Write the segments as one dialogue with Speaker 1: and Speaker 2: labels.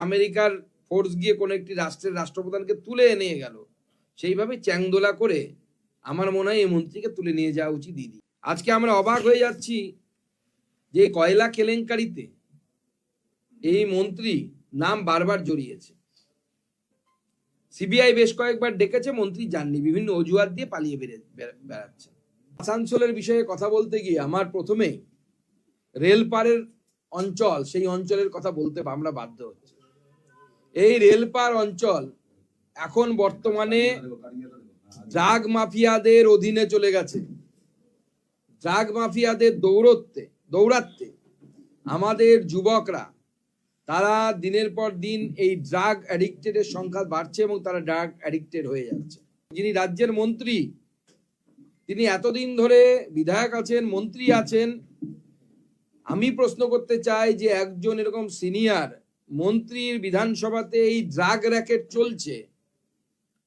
Speaker 1: আমেরিকার ফোর্স গিয়ে কোনো একটি রাষ্ট্রের রাষ্ট্রপ্রধানকে তুলে নিয়ে গেল। সেইভাবে চ্যাংদোলা করে আমার মনে হয় এই মন্ত্রীকে তুলে নিয়ে যাওয়া উচিত দিদি। আজকে আমরা অবাক হয়ে যাচ্ছি যে কয়লা কেলেঙ্কারিতে এই মন্ত্রী নাম বারবার জড়িয়েছে। সিবিআই বেশ কয়েকবার ডেকেছে, মন্ত্রী যাননি, বিভিন্ন অজুহাত দিয়ে পালিয়ে বেড়ে বেড়াচ্ছে। আসানসোলের বিষয়ে কথা বলতে গিয়ে আমার প্রথমে রেলপারের অঞ্চল, সেই অঞ্চলের কথা বলতে আমরা বাধ্য হচ্ছি। এই রেলপার অঞ্চল এখন বর্তমানে ড্রাগ মাফিয়াদের অধীনে চলে গেছে। ড্রাগ মাফিয়াদের দৌড়তে দৌড়াতে আমাদের যুবকরা, তারা দিনের পর দিন এই ড্রাগ অ্যাডিক্টেডের সংখ্যা বাড়ছে এবং তারা ড্রাগ অ্যাডিক্টেড হয়ে যাচ্ছে। যিনি রাজ্যের মন্ত্রী, তিনি এতদিন ধরে বিধায়ক আছেন, মন্ত্রী আছেন। আমি প্রশ্ন করতে চাই যে একজন এরকম সিনিয়র মন্ত্রীর বিধানসভাতে এই ড্রাগ র্যাকেট চলছে।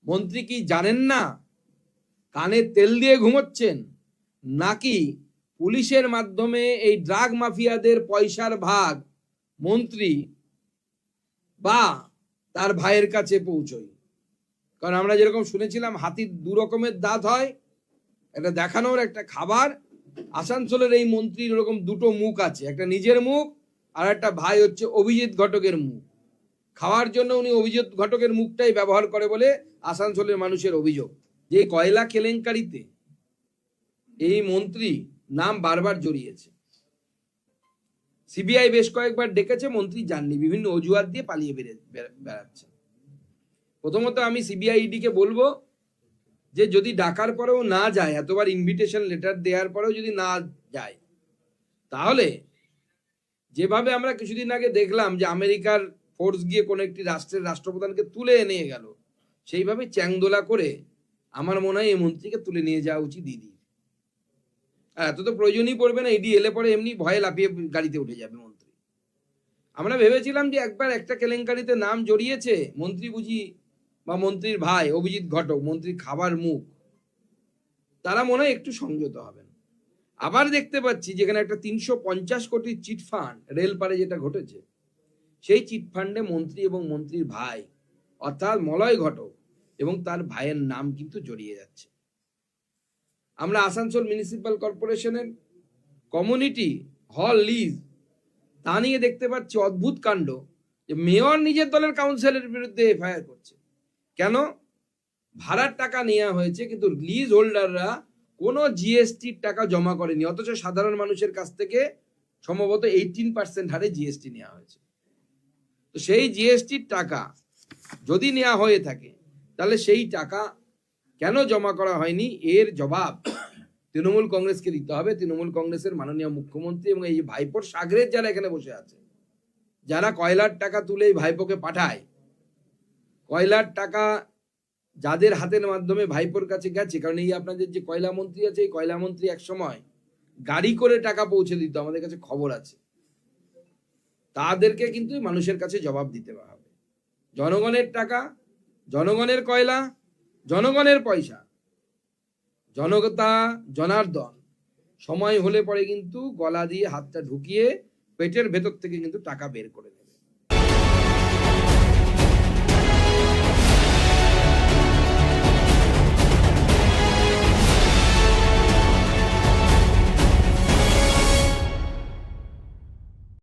Speaker 1: মন্ত্রী কি জানেন না? কানে তেল দিয়ে ঘুমোচ্ছেন? নাকি পুলিশের মাধ্যমে এই ড্রাগ মাফিয়াদের পয়সার ভাগ মন্ত্রী বা তার ভাইয়ের কাছে পৌঁছই কারণ আমরা যেরকম শুনেছিলাম, হাতির দু রকমের দাঁত হয়। একটা দেখানোর একটা খাবার। আসানসোলের এই মন্ত্রীর ওরকম দুটো মুখ আছে। একটা নিজের মুখ আর একটা ভাই হচ্ছে অভিজিৎ ঘটকের মুখ। খাওয়ার জন্য উনি অভিজিৎ ঘটকের মুখটাই ব্যবহার করে বলে আসানসোলের মানুষের অভিযোগ। যে কয়লা কেলেঙ্কারিতে এই মন্ত্রী নাম বারবার জড়িয়েছে। সিবিআই বেশ কয়েকবার ডেকেছে, মন্ত্রী যাননি বিভিন্ন অজুহাত দিয়ে পালিয়ে বেড়ে বেড়াচ্ছে। প্রথমত আমি সিবিআইডি কে বলব যে যদি ডাকার পরেও না যায়, এতবার ইনভিটেশন লেটার দেওয়ার পরেও যদি না যায়, তাহলে যেভাবে আমরা কিছুদিন আগে দেখলাম যে আমেরিকার ফোর্স গিয়ে কোনো একটি রাষ্ট্রের রাষ্ট্রপ্রধানকে তুলে নিয়ে গেল, সেইভাবে চ্যাংদোলা করে আমার মনে হয় এই মন্ত্রীকে তুলে নিয়ে যাওয়া উচিত দিদি এত তো প্রয়োজনই পড়বে না, ইডি এলে পরে এমনি ভয়ে লাফিয়ে গাড়িতে উঠে যাবে মন্ত্রী। আমরা ভেবেছিলাম যে একবার একটা কেলেঙ্কারিতে নাম জড়িয়েছে, মন্ত্রী বুঝি বা মন্ত্রীর ভাই অভিজিৎ ঘটক, মন্ত্রীর খাবার মুখ, তারা মনে হয় একটু সংযত হবেন। আবার দেখতে পাচ্ছি যেখানে একটা তিনশো পঞ্চাশ কোটি চিটফান্ড রেল পারে যেটা ঘটেছে, সেই চিটফান্ডে মন্ত্রী এবং মন্ত্রীর ভাই, অর্থাৎ মলয় ঘটক এবং তার ভাইয়ের নাম কিন্তু জড়িয়ে যাচ্ছে। আমরা আসানসোল মিউনিসিপ্যাল কর্পোরেশনের কমিউনিটি হল লিজ তা নিয়ে দেখতে পাচ্ছি অদ্ভুত কাণ্ড যে মেয়র নিজের দলের কাউন্সিলের বিরুদ্ধে এফআইআর করছে। কেন? ভাড়ার টাকা নেওয়া হয়েছে, কিন্তু লিজ হোল্ডাররা কোনো জিএসটির টাকা জমা করেনি, অথচ সাধারণ মানুষের কাছ থেকে সম্ভবত এইটিন পার্সেন্ট হারে জিএসটি নেওয়া হয়েছে। তো সেই জিএসটির টাকা যদি নেওয়া হয়ে থাকে, তাহলে সেই টাকা কেন জমা করা হয়নি? এর জবাব তৃণমূল কংগ্রেসকে দিতে হবে। তৃণমূল কংগ্রেসের মাননীয় মুখ্যমন্ত্রী এবং এই ভাইপোর সাগরের যারা এখানে বসে আছে, যারা কয়লার টাকা তুলে এই ভাইপোকে পাঠায়, কয়লার টাকা যাদের হাতের মাধ্যমে ভাইপোর কাছে গেছে, কারণ এই আপনাদের যে কয়লা মন্ত্রী আছে, এই কয়লা মন্ত্রী এক সময় গাড়ি করে টাকা পৌঁছে দিত, আমাদের কাছে খবর আছে। তাদেরকে কিন্তু মানুষের কাছে জবাব দিতে হবে। জনগণের টাকা, জনগণের কয়লা, জনগণের পয়সা, জনতা, জনার্দন, সময় হলে পরে কিন্তু গলা দিয়ে হাতটা ঢুকিয়ে পেটের ভেতর থেকে কিন্তু টাকা বের করে নেবে